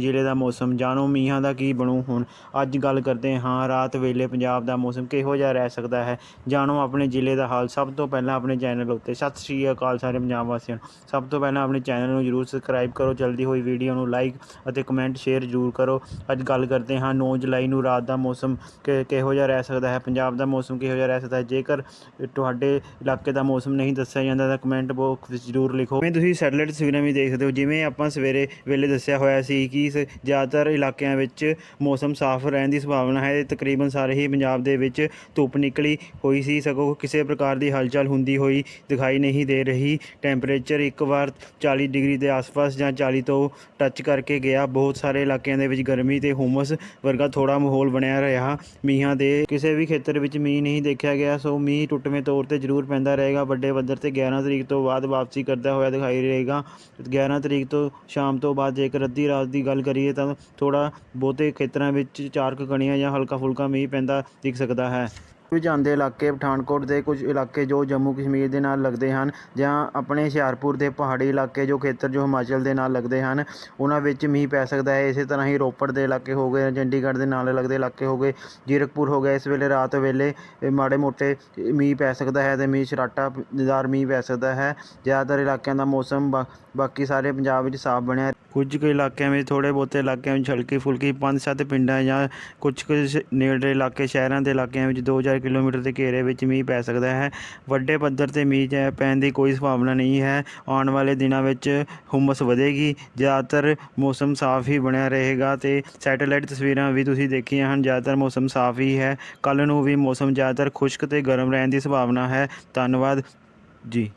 ਜ਼ਿਲ੍ਹੇ ਦਾ ਮੌਸਮ, ਜਾਣੋ ਮੀਂਹਾਂ ਦਾ ਕੀ ਬਣੂ ਹੁਣ? ਅੱਜ ਗੱਲ ਕਰਦੇ ਹਾਂ, ਰਾਤ ਵੇਲੇ ਪੰਜਾਬ ਦਾ ਮੌਸਮ ਕਿਹੋ ਜਿਹਾ ਰਹਿ ਸਕਦਾ ਹੈ? ਜਾਣੋ ਆਪਣੇ ਜ਼ਿਲ੍ਹੇ ਦਾ ਹਾਲ। ਸਭ ਤੋਂ ਪਹਿਲਾਂ ਆਪਣੇ ਚੈਨਲ ਉੱਤੇ, ਸਤਿ ਸ਼੍ਰੀ ਅਕਾਲ ਸਾਰੇ ਪੰਜਾਬ ਵਾਸੀਆਂ ਨੂੰ। ਸਭ ਤੋਂ ਪਹਿਲਾਂ ਆਪਣੇ ਚੈਨਲ ਨੂੰ ਜਰੂਰ ਸਬਸਕ੍ਰਾਈਬ ਕਰੋ, ਜਲਦੀ ਹੋਈ ਵੀਡੀਓ ਨੂੰ ਲਾਈਕ ਅਤੇ ਕਮੈਂਟ ਸ਼ੇਅਰ ਜਰੂਰ ਕਰੋ। ਅੱਜ ਗੱਲ ਕਰਦੇ ਹਾਂ 9 ਜੁਲਾਈ ਨੂੰ ਰਾਤ ਦਾ ਮੌਸਮ ਕਿ- ਕਿਹੋ ਜਿਹਾ ਰਹਿ ਸਕਦਾ ਹੈ? ਪੰਜਾਬ ਦਾ ਮੌਸਮ ਕਿਹੋ ਜਿਹਾ ਰਹਿ ਸਕਦਾ ਹੈ? ਜੇਕਰ ਤੁਹਾਡੇ ਇਲਾਕੇ ਦਾ ਮੌਸਮ ਨਹੀਂ ਦੱਸਿਆ ਜਾਂਦਾ ਤਾਂ ਕਮੈਂਟ ਬਾਕਸ ਵਿੱਚ ਜਰੂਰ ਲਿਖੋ। ਜਿਵੇਂ ਤੁਸੀਂ ਸੈਟਲਾਈਟ ਤਸਵੀਰਾਂ ਵੀ ਦੇਖਦੇ ਹੋ, ਜਿਵੇਂ ਆਪਾਂ ਸਵੇਰੇ ਵੇਲੇ ਦੱਸਿਆ ਹੋਇਆ ਸੀ ਕਿ ਇਸ ਜ਼ਿਆਦਾਤਰ ਇਲਾਕਿਆਂ ਵਿੱਚ ਮੌਸਮ ਸਾਫ਼ ਰਹਿਣ ਦੀ ਸੰਭਾਵਨਾ ਹੈ। ਤਕਰੀਬਨ ਸਾਰੇ ਹੀ ਪੰਜਾਬ ਦੇ ਵਿੱਚ ਧੁੱਪ ਨਿਕਲੀ ਹੋਈ ਸੀ। ਸਗੋਂ ਕਿਸੇ ਪ੍ਰਕਾਰ ਦੀ ਹਲਚਲ ਹੁੰਦੀ ਹੋਈ ਦਿਖਾਈ ਨਹੀਂ ਦੇ ਰਹੀ। ਟੈਂਪਰੇਚਰ ਇੱਕ ਵਾਰ 40 ਡਿਗਰੀ ਦੇ ਆਸ-ਪਾਸ ਜਾਂ 40 ਤੋਂ ਟੱਚ ਕਰਕੇ ਗਿਆ। ਬਹੁਤ ਸਾਰੇ ਇਲਾਕਿਆਂ ਦੇ ਵਿੱਚ ਗਰਮੀ ਤੇ ਹੁਮਸ ਵਰਗਾ ਥੋੜਾ ਮਾਹੌਲ ਬਣਿਆ ਰਿਹਾ। ਮੀਂਹਾਂ ਦੇ ਕਿਸੇ ਵੀ ਖੇਤਰ ਵਿੱਚ ਮੀਂਹ ਨਹੀਂ ਦੇਖਿਆ ਗਿਆ, ਸੋ ਮੀਂਹ ਟੁੱਟਵੇਂ ਤੌਰ ਤੇ ਜ਼ਰੂਰ ਪੈਂਦਾ ਰਹੇਗਾ। ਵੱਡੇ ਪੱਧਰ ਤੇ 11 ਤਰੀਕ ਤੋਂ ਬਾਅਦ ਵਾਪਸੀ ਕਰਦਾ ਹੋਇਆ ਦਿਖਾਈ ਦੇਗਾ 11 ਤਰੀਕ ਤੋਂ ਸ਼ਾਮ ਤੋਂ ਬਾਅਦ ਜੇਕਰ ਅੱਧੀ ਰਾਤ ਦੀ ਗੱਲ ਗੱਲ ਕਰੀਏ ਤਾਂ ਥੋੜਾ ਬਹੁਤੇ ਖੇਤਰਾਂ ਵਿੱਚ ਚਾਰ ਕੁ ਕਣੀਆਂ ਜਾਂ ਹਲਕਾ ਫੁਲਕਾ ਮੀਂਹ ਪੈਂਦਾ ਦਿਖ ਸਕਦਾ ਹੈ। ਕੁਝ ਜਾਂਦੇ ਇਲਾਕੇ, ਪਠਾਨਕੋਟ ਦੇ ਕੁਝ ਇਲਾਕੇ ਜੋ ਜੰਮੂ ਕਸ਼ਮੀਰ ਦੇ ਨਾਲ ਲੱਗਦੇ ਹਨ ਜਾਂ ਆਪਣੇ ਹੁਸ਼ਿਆਰਪੁਰ ਦੇ ਪਹਾੜੀ ਇਲਾਕੇ ਜੋ ਖੇਤਰ ਜੋ ਹਿਮਾਚਲ ਦੇ ਨਾਲ ਲੱਗਦੇ ਹਨ, ਉਹਨਾਂ ਵਿੱਚ ਮੀਂਹ ਪੈ ਸਕਦਾ ਹੈ। ਇਸੇ ਤਰ੍ਹਾਂ ਹੀ ਰੋਪੜ ਦੇ ਇਲਾਕੇ ਹੋ ਗਏ ਚੰਡੀਗੜ੍ਹ ਦੇ ਨਾਲ ਲੱਗਦੇ ਇਲਾਕੇ ਹੋ ਗਏ, ਜੀਰਕਪੁਰ ਹੋ ਗਿਆ, ਇਸ ਵੇਲੇ ਰਾਤ ਵੇਲੇ ਮਾੜੇ ਮੋਟੇ ਮੀਂਹ ਪੈ ਸਕਦਾ ਹੈ ਤੇ ਮੀਂਹ ਛਰਾਟਾਦਾਰ ਮੀਂਹ ਪੈ ਸਕਦਾ ਹੈ। ਜ਼ਿਆਦਾਤਰ ਇਲਾਕਿਆਂ ਦਾ ਮੌਸਮ ਬਾ- ਬਾਕੀ ਸਾਰੇ ਪੰਜਾਬ ਵਿੱਚ ਸਾਫ਼ ਬਣਿਆ ਕੁਝ ਕੁ ਇਲਾਕਿਆਂ ਵਿੱਚ ਥੋੜ੍ਹੇ ਬਹੁਤੇ ਇਲਾਕਿਆਂ ਵਿੱਚ ਹਲਕੀ ਫੁਲਕੀ ਪੰਜ ਸੱਤ ਪਿੰਡਾਂ ਜਾਂ ਕੁਝ ਕੁ ਸ਼- ਨੇੜਲੇ ਇਲਾਕੇ, ਸ਼ਹਿਰਾਂ ਦੇ ਇਲਾਕਿਆਂ ਵਿੱਚ ਦੋ ਚਾਰ ਕਿਲੋਮੀਟਰ ਦੇ ਘੇਰੇ ਵਿੱਚ ਮੀਂਹ ਪੈ ਸਕਦਾ ਹੈ। ਵੱਡੇ ਪੱਧਰ ਤੇ ਮੀਂਹ ਜਾਂ ਪੈਣ ਦੀ ਕੋਈ ਸੰਭਾਵਨਾ ਨਹੀਂ ਹੈ। ਆਉਣ ਵਾਲੇ ਦਿਨਾਂ ਵਿੱਚ ਹੁੰਮਸ ਵਧੇਗੀ। ਜ਼ਿਆਦਾਤਰ ਮੌਸਮ ਸਾਫ਼ ਹੀ ਬਣਿਆ ਰਹੇਗਾ ਅਤੇ ਸੈਟੇਲਾਈਟ ਤਸਵੀਰਾਂ ਵੀ ਤੁਸੀਂ ਦੇਖੀਆਂ ਹਨ। ਜ਼ਿਆਦਾਤਰ ਮੌਸਮ ਸਾਫ਼ ਹੀ ਹੈ। ਕੱਲ੍ਹ ਨੂੰ ਵੀ ਮੌਸਮ ਜ਼ਿਆਦਾਤਰ ਖੁਸ਼ਕ ਅਤੇ ਗਰਮ ਰਹਿਣ ਦੀ ਸੰਭਾਵਨਾ ਹੈ। ਧੰਨਵਾਦ। ਜੀ।